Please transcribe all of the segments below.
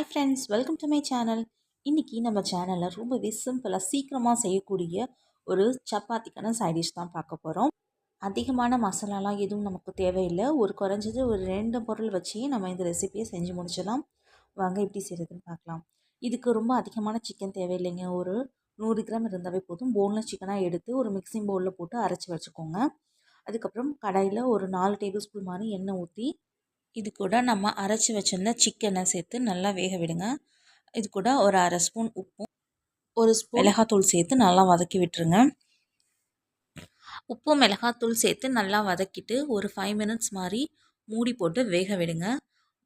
Hi friends welcome to my channel இன்றைக்கி நம்ம சேனலில் ரொம்பவே சிம்பிளாக சீக்கிரமாக செய்யக்கூடிய ஒரு சப்பாத்திக்கான சைடிஷ் தான் பார்க்க போகிறோம் அதிகமான மசாலாலாம் எதுவும் நமக்கு தேவையில்லை. ஒரு குறைஞ்சது ஒரு ரெண்டு பொருள் வச்சு நம்ம இந்த ரெசிபியை செஞ்சு முடிச்சிடலாம். வாங்க எப்படி செய்கிறதுன்னு பார்க்கலாம். இதுக்கு ரொம்ப அதிகமான சிக்கன் தேவையில்லைங்க. ஒரு நூறு கிராம் இருந்தாவே போதும். போன்லெஸ் சிக்கனாக எடுத்து ஒரு மிக்சிங் பவுலில் போட்டு அரைச்சி வச்சுக்கோங்க. அதுக்கப்புறம் கடாயில் ஒரு நாலு டேபிள் ஸ்பூன் மாதிரி எண்ணெய் ஊற்றி இது கூட நம்ம அரைச்சி வச்சுருந்த சிக்கனை சேர்த்து நல்லா வேக விடுங்க. இது கூட ஒரு அரை ஸ்பூன் உப்பும் ஒரு ஸ்பூன் மிளகாத்தூள் சேர்த்து நல்லா வதக்கி விட்டுருங்க. உப்பு மிளகாத்தூள் சேர்த்து நல்லா வதக்கிட்டு ஒரு ஃபைவ் மினிட்ஸ் மாதிரி மூடி போட்டு வேக விடுங்க.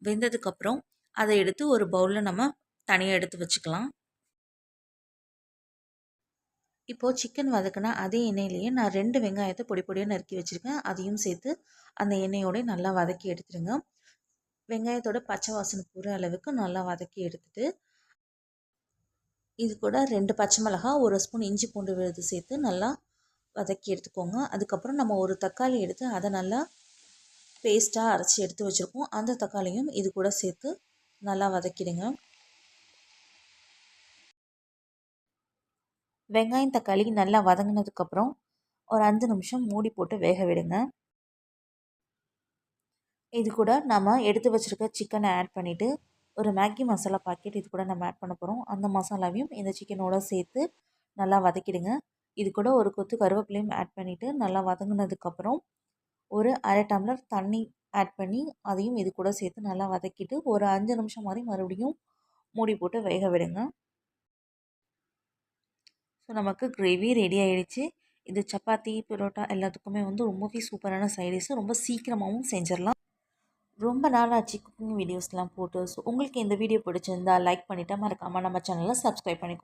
வெந்ததுக்கப்புறம் அதை எடுத்து ஒரு பவுலில் நம்ம தனியாக எடுத்து வச்சுக்கலாம். இப்போது சிக்கன் வதக்கினா அதே எண்ணெயிலேயே நான் ரெண்டு வெங்காயத்தை பொடி பொடியாக நறுக்கி வச்சுருக்கேன். அதையும் சேர்த்து அந்த எண்ணெயோடய நல்லா வதக்கி எடுத்துருங்க வெங்காயத்தோட பச்சை வாசனை போகிற அளவுக்கு நல்லா வதக்கி எடுத்துட்டு இது கூட ரெண்டு பச்சை மிளகா ஒரு ஸ்பூன் இஞ்சி பூண்டு விழுது சேர்த்து நல்லா வதக்கி எடுத்துக்கோங்க. அதுக்கப்புறம் நம்ம ஒரு தக்காளி எடுத்து அதை நல்லா பேஸ்ட்டாக அரைச்சி எடுத்து வச்சுருக்கோம். அந்த தக்காளியும் இது கூட சேர்த்து நல்லா வதக்கிடுங்க. வெங்காயம் தக்காளி நல்லா வதங்கினதுக்கப்புறம் ஒரு அஞ்சு நிமிஷம் மூடி போட்டு வேக விடுங்க. இது கூட நம்ம எடுத்து வச்சுருக்க சிக்கனை ஆட் பண்ணிவிட்டு ஒரு மேகி மசாலா பாக்கெட் இது கூட நம்ம ஆட் பண்ண போகிறோம் அந்த மசாலாவையும் இந்த சிக்கனோட சேர்த்து நல்லா வதக்கிடுங்க. இது கூட ஒரு கொத்து கருவேப்பிலையும் ஆட் பண்ணிவிட்டு நல்லா வதங்கினதுக்கப்புறம் ஒரு அரை டம்ளர் தண்ணி ஆட் பண்ணி அதையும் இது கூட சேர்த்து நல்லா வதக்கிட்டு ஒரு அஞ்சு நிமிஷம் மாதிரி மறுபடியும் மூடி போட்டு வேக விடுங்க. ஸோ நமக்கு கிரேவி ரெடி ஆகிடுச்சு இது சப்பாத்தி பரோட்டா எல்லாத்துக்குமே வந்து ரொம்பவே சூப்பரான சைடிஷ் ரொம்ப சீக்கிரமாகவும் செஞ்சிடலாம். ரொம்ப நாளாச்சு குக்கிங் வீடியோஸ்லாம் போட்டு. ஸோ உங்களுக்கு இந்த வீடியோ பிடிச்சிருந்தா லைக் பண்ணிவிட்டு மறக்காமல் நம்ம சேனலை சப்ஸ்கிரைப் பண்ணிக்கோங்க.